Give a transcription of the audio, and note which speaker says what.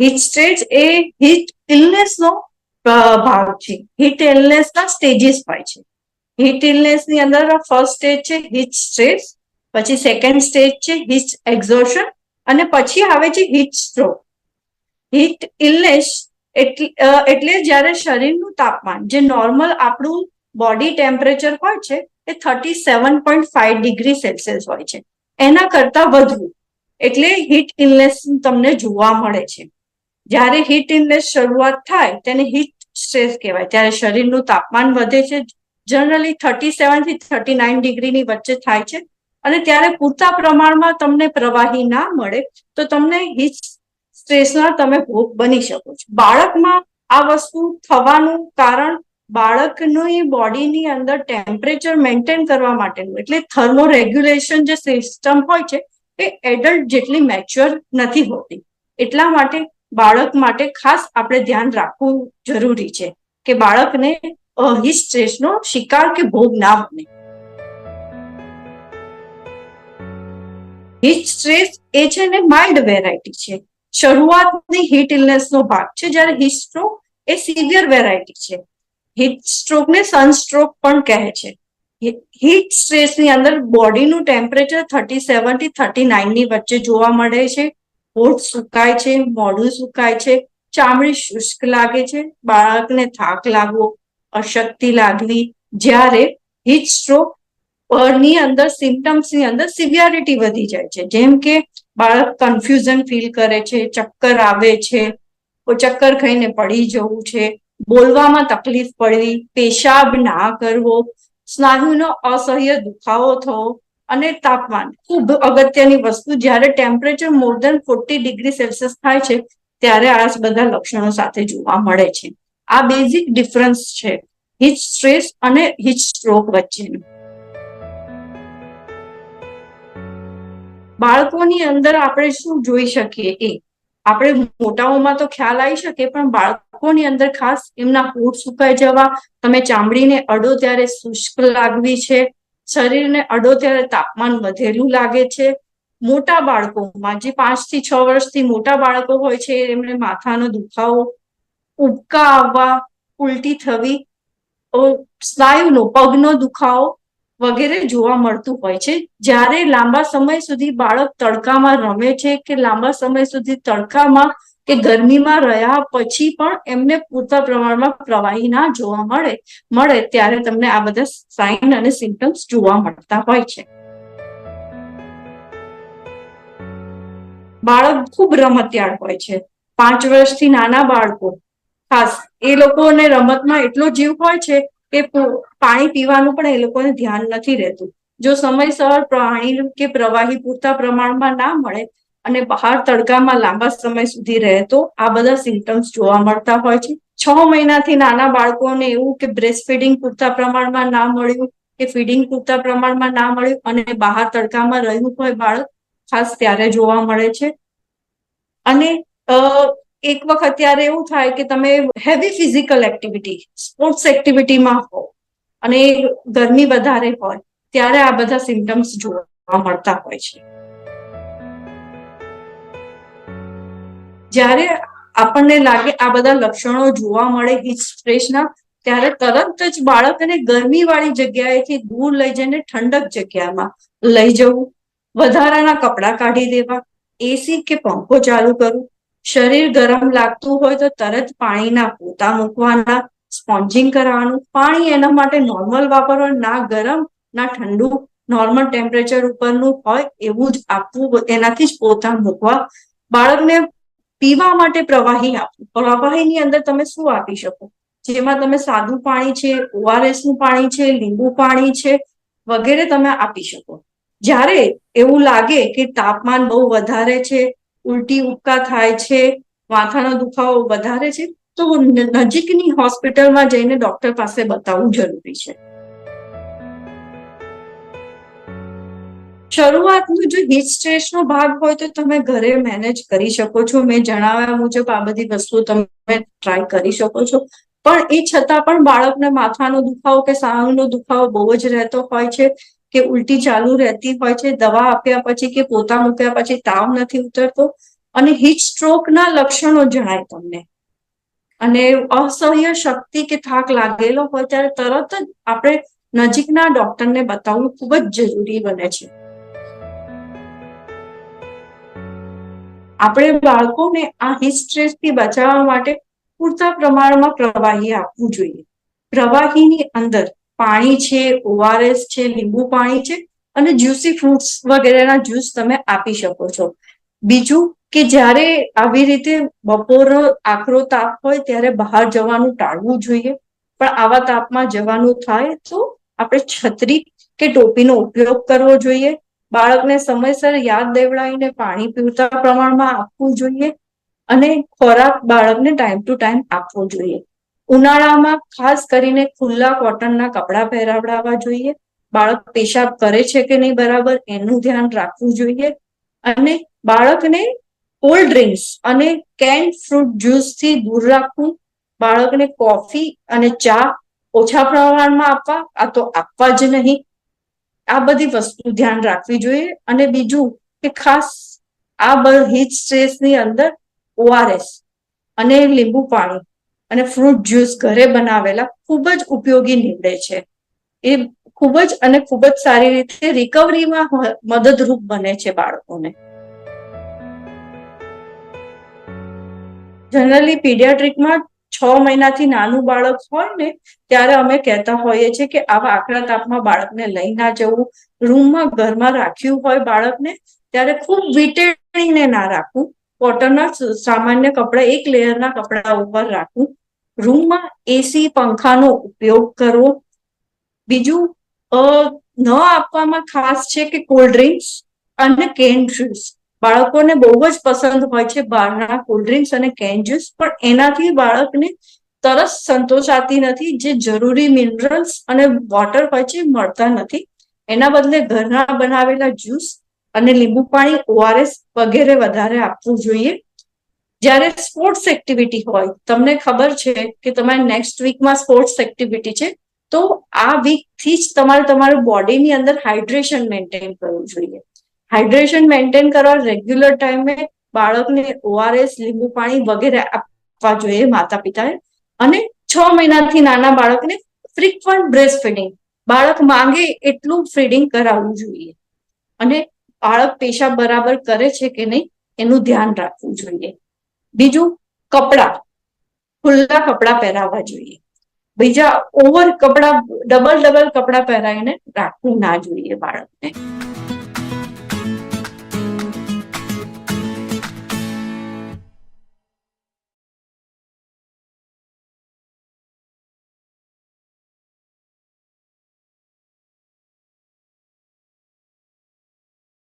Speaker 1: Heat stage એ heat illness નો ભાગ છે. હીટ ઇલનેસ ના સ્ટેજીસ હોય છે. હીટ ઇલનેસની અંદર ફર્સ્ટ સ્ટેજ છે હીટ સ્ટ્રેસ પછી સેકન્ડ સ્ટેજ છે હીટ એક્ઝોશન અને પછી આવે છે હીટ સ્ટ્રોક હીટ ઇલનેસ એટલે જ્યારે શરીરનું તાપમાન, જે નોર્મલ આપણું બોડી ટેમ્પરેચર હોય છે, એ thirty seven point five degree Celsius હોય છે. એના કરતા વધુ એટલે હીટ ઇલનેસ તમને જોવા મળે છે. જ્યારે હીટ ઇનલેસ શરૂઆત થાય તેને હીટ સ્ટ્રેસ કહેવાય. ત્યારે શરીરનું તાપમાન વધે છે. જનરલી થર્ટી સેવનથી થર્ટી નાઇન ડિગ્રીની વચ્ચે થાય છે. અને ત્યારે પૂરતા પ્રમાણમાં તમને પ્રવાહી ના મળે તો તમને હીટ સ્ટ્રેસના તમે ભોગ બની શકો છો. બાળકમાં આ વસ્તુ થવાનું કારણ બાળકની બોડીની અંદર ટેમ્પરેચર મેન્ટેન કરવા માટેનું. એટલે થર્મો રેગ્યુલેશન જે સિસ્ટમ હોય છે એ એડલ્ટ જેટલી મેચ્યોર નથી હોતી. એટલા માટે બાળક માટે ખાસ આપણે ધ્યાન રાખવું જરૂરી છે કે બાળકને હિટ સ્ટ્રેસનો શિકાર કે ભોગ ના બને. હિટ સ્ટ્રેસ એ છે ને માઇલ્ડ વેરાયટી છે. શરૂઆતની હીટ ઇલનેસનો ભાગ છે જ્યારે હિટ સ્ટ્રોક એ સિવિયર વેરાયટી છે. હીટ સ્ટ્રોકને સનસ્ટ્રોક પણ કહે છે. હીટ સ્ટ્રેસની અંદર બોડીનું ટેમ્પરેચર થર્ટી સેવનથી થર્ટી નાઇનની વચ્ચે જોવા મળે છે. હોઠ સુકાય છે, મોઢું સુકાય છે, ચામડી શુષ્ક લાગે છે, બાળકને થાક લાગવો, અશક્તિ લાગવી. જ્યારે હીટ સ્ટ્રોકની અંદર સિમ્ટમ્સની અંદર સિવિયરિટી વધી જાય છે. જેમ કે બાળક કન્ફ્યુઝન ફીલ કરે છે, ચક્કર આવે છે ચક્કર ખાઈને પડી જવું છે, બોલવામાં તકલીફ પડવી, પેશાબ ના કરવો, સ્નાયુનો અસહ્ય દુખાવો થવો અને તાપમાન ખૂબ અગત્યની વસ્તુ. જ્યારે temperature more than forty degree Celsius થાય છે, ત્યારે આ બધા લક્ષણો સાથે જોવા મળે છે. આ બેઝિક ડિફરન્સ છે હિટ સ્ટ્રેસ અને હિટ સ્ટ્રોક વચ્ચેનું. બાળકોની અંદર આપણે શું જોઈ શકીએ એ આપણે મોટાઓમાં તો ખ્યાલ આવી શકે, પણ બાળકોની અંદર ખાસ એમના હોઠ સુકાઈ જવા, તમે ચામડીને અડો ત્યારે શુષ્ક લાગવી છે શરીરને અડો ત્યારે તાપમાન વધેલું લાગે છે. મોટા બાળકોમાં જે પાંચથી છ વર્ષથી મોટા બાળકો હોય છે, એમને માથાનો દુખાવો, ઉબકા આવવા, ઉલટી થવી સ્નાયુનો, પગનો દુખાવો વગેરે જોવા મળતું હોય છે. જ્યારે લાંબા સમય સુધી બાળક તડકામાં રમે છે કે લાંબા સમય સુધી તડકામાં કે ગરમીમાં રહ્યા પછી પણ એમને પૂરતા પ્રમાણમાં પ્રવાહી ના જોવા મળે મળે ત્યારે તમને આ બધા સાઇન અને સિમ્ટમ્સ જોવા મળતા હોય છે. બાળક ખૂબ રમતિયાળ હોય છે. પાંચ વર્ષથી નાના બાળકો. ખાસ એ લોકોને રમતમાં એટલો જીવ હોય છે કે પાણી પીવાનું પણ એ લોકોને ધ્યાન નથી રહેતું. જો સમયસર પાણી કે પ્રવાહી પૂરતા પ્રમાણમાં ના મળે અને બહાર તડકામાં લાંબા સમય સુધી રહે તો આ બધા સિમ્ટમ્સ જોવા મળતા હોય છે. છ મહિનાથી નાના બાળકોને એવું કે બ્રેસ્ટ ફીડિંગ પૂરતા પ્રમાણમાં ના મળ્યું, કે ફીડિંગ પૂરતા પ્રમાણમાં ના મળ્યું અને બહાર તડકામાં રહ્યું હોય બાળક, ખાસ ત્યારે જોવા મળે છે. અને એક વખત ત્યારે એવું થાય કે તમે હેવી ફિઝિકલ એક્ટિવિટી સ્પોર્ટ્સ એક્ટિવિટીમાં હો અને ગરમી વધારે હોય, ત્યારે આ બધા સિમ્ટમ્સ જોવા મળતા હોય છે. જ્યારે આપણને લાગે આ બધા લક્ષણો જોવા મળે હીટ સ્ટ્રેસના, ત્યારે તરત જ બાળકને ગરમી વાળી જગ્યાએથી દૂર લઈ જઈને ઠંડક જગ્યામાં લઈ જવું, વધારાના કપડાં કાઢી દેવા એસી કે પંખો ચાલુ કરવું, શરીર ગરમ લાગતું હોય તો તરત પાણીના પોતા મૂકવાના, સ્પોન્જિંગ કરાવવાનું પાણી એના માટે નોર્મલ વાપરવાનું ના ગરમ, ના ઠંડુ, નોર્મલ ટેમ્પરેચર ઉપરનું હોય એવું જ આપવું, એનાથી જ પોતા મૂકવા. બાળકને પીવા માટે પ્રવાહી આપવું. પ્રવાહીની અંદર તમે શું આપી શકો? જેમાં તમે સાદું પાણી છે ઓઆરએસનું પાણી છે, લીંબુ પાણી છે, વગેરે તમે આપી શકો. જ્યારે એવું લાગે કે તાપમાન બહુ વધારે છે, ઉલટી ઉપકા થાય છે, માથાનો દુખાવો વધારે છે, તો નજીકની હોસ્પિટલમાં જઈને ડોક્ટર પાસે બતાવવું જરૂરી છે. શરૂઆતનો જો હિટ સ્ટ્રેસનો ભાગ હોય તો તમે ઘરે મેનેજ કરી શકો છો. મેં જણાવ્યા મુજબ આ બધી વસ્તુઓ તમે ટ્રાય કરી શકો છો. પણ એ છતાં પણ બાળકને માથાનો દુખાવો કે સાંગનો દુખાવો બહુ જ રહેતો હોય છે કે ઉલટી ચાલુ રહેતી હોય છે. દવા આપ્યા પછી કે પોતા મૂક્યા પછી તાવ નથી ઉતરતો. અને હીટ સ્ટ્રોકના લક્ષણો જણાય તમને. અને અસહ્ય શક્તિ કે થાક લાગેલો હોય ત્યારે તરત જ આપણે નજીકના ડોક્ટરને બતાવવું ખૂબ જ જરૂરી બને છે. આપણે બાળકોને આ હીટ સ્ટ્રેસથી બચાવવા માટે પૂરતા પ્રમાણમાં પ્રવાહી આપવું જોઈએ. પ્રવાહીની અંદર પાણી છે, ઓઆરએસ છે, લીંબુ પાણી છે અને જ્યુસી ફ્રૂટ્સ વગેરેના જ્યુસ તમે આપી શકો છો. બીજું કે જ્યારે આવી રીતે બપોરનો આકરો તાપ હોય ત્યારે બહાર જવાનું ટાળવું જોઈએ. પણ આવા તાપમાં જવાનું થાય તો આપણે છત્રી કે ટોપીનો ઉપયોગ કરવો જોઈએ. બાળકને સમયસર યાદ દેવડાવીને પાણી પીવતા પ્રમાણમાં આપવું જોઈએ અને ખોરાક બાળકને ટાઈમ ટુ ટાઈમ આપવો જોઈએ. ઉનાળામાં ખાસ કરીને ખુલ્લા કોટનના કપડાં પહેરાવડાવવા જોઈએ. બાળક પેશાબ કરે છે કે નહીં બરાબર એનું ધ્યાન રાખવું જોઈએ. અને બાળકને કોલ્ડ ડ્રિંક્સ અને કેન ફ્રૂટ જ્યુસથી દૂર રાખવું. બાળકને કોફી અને ચા ઓછા પ્રમાણમાં આપવા, આ તો આપવા જ નહીં. આ બધી વસ્તુ ધ્યાન રાખવી જોઈએ. અને બીજું કે ખાસ આ હીટ સ્ટ્રેસની અંદર ઓઆરએસ અને લીંબુ પાણી અને ફ્રૂટ જ્યુસ ઘરે બનાવેલા ખૂબ જ ઉપયોગી નીવડે છે. એ ખૂબ જ અને ખૂબ જ સારી રીતે રિકવરીમાં મદદરૂપ બને છે બાળકોને. જનરલી પીડિયાટ્રિકમાં છ મહિનાથી નાનું બાળક હોય ને, ત્યારે અમે કહેતા હોઈએ છીએ કે આવા આકરા તાપમાં બાળકને લઈ ના જવું. રૂમમાં, ઘરમાં રાખ્યું હોય બાળકને, ત્યારે ખૂબ વીટેણીને ના રાખવું. કોટનના સામાન્ય કપડા, એક લેયરના કપડા ઉપર રાખવું. રૂમમાં એસી પંખાનો ઉપયોગ કરવો. બીજું ન આપવામાં ખાસ છે કે કોલ્ડ ડ્રિંક્સ અને કેન જ્યુસ. બાળકોને બહુ જ પસંદ હોય છે બહારના કોલ્ડ ડ્રિંક્સ અને કેન જ્યુસ પણ એનાથી બાળકને તરસ સંતોષાતી નથી, જે જરૂરી મિનરલ્સ અને વોટર હોય છે મળતા નથી. એના બદલે ઘરના બનાવેલા જ્યુસ અને લીંબુ પાણી ઓઆરએસ વગેરે વધારે આપવું જોઈએ. જ્યારે સ્પોર્ટ્સ એક્ટિવિટી હોય, તમને ખબર છે કે તમારે નેક્સ્ટ વીકમાં સ્પોર્ટ્સ એક્ટિવિટી છે, તો આ વીકથી જ તમારે તમારું બોડીની અંદર હાઇડ્રેશન મેન્ટેન કરવું જોઈએ. હાઇડ્રેશન મેન્ટેન કરવા રેગ્યુલર ટાઈમે બાળકને ઓઆરએસ, લીંબુ પાણી વગેરે આપવા જોઈએ માતા પિતાએ અને છ મહિનાથી નાના બાળકને ફ્રિકવન્ટ બ્રેસ્ટ ફીડિંગ બાળક માંગે એટલું ફીડિંગ કરાવવું જોઈએ. અને બાળક પેશાબ બરાબર કરે છે કે નહીં, એનું ધ્યાન રાખવું જોઈએ. બીજું, કપડા. ખુલ્લા કપડાં પહેરાવવા જોઈએ. બીજા ઓવર કપડા, ડબલ ડબલ કપડા પહેરાવીને રાખવું ના જોઈએ બાળકને.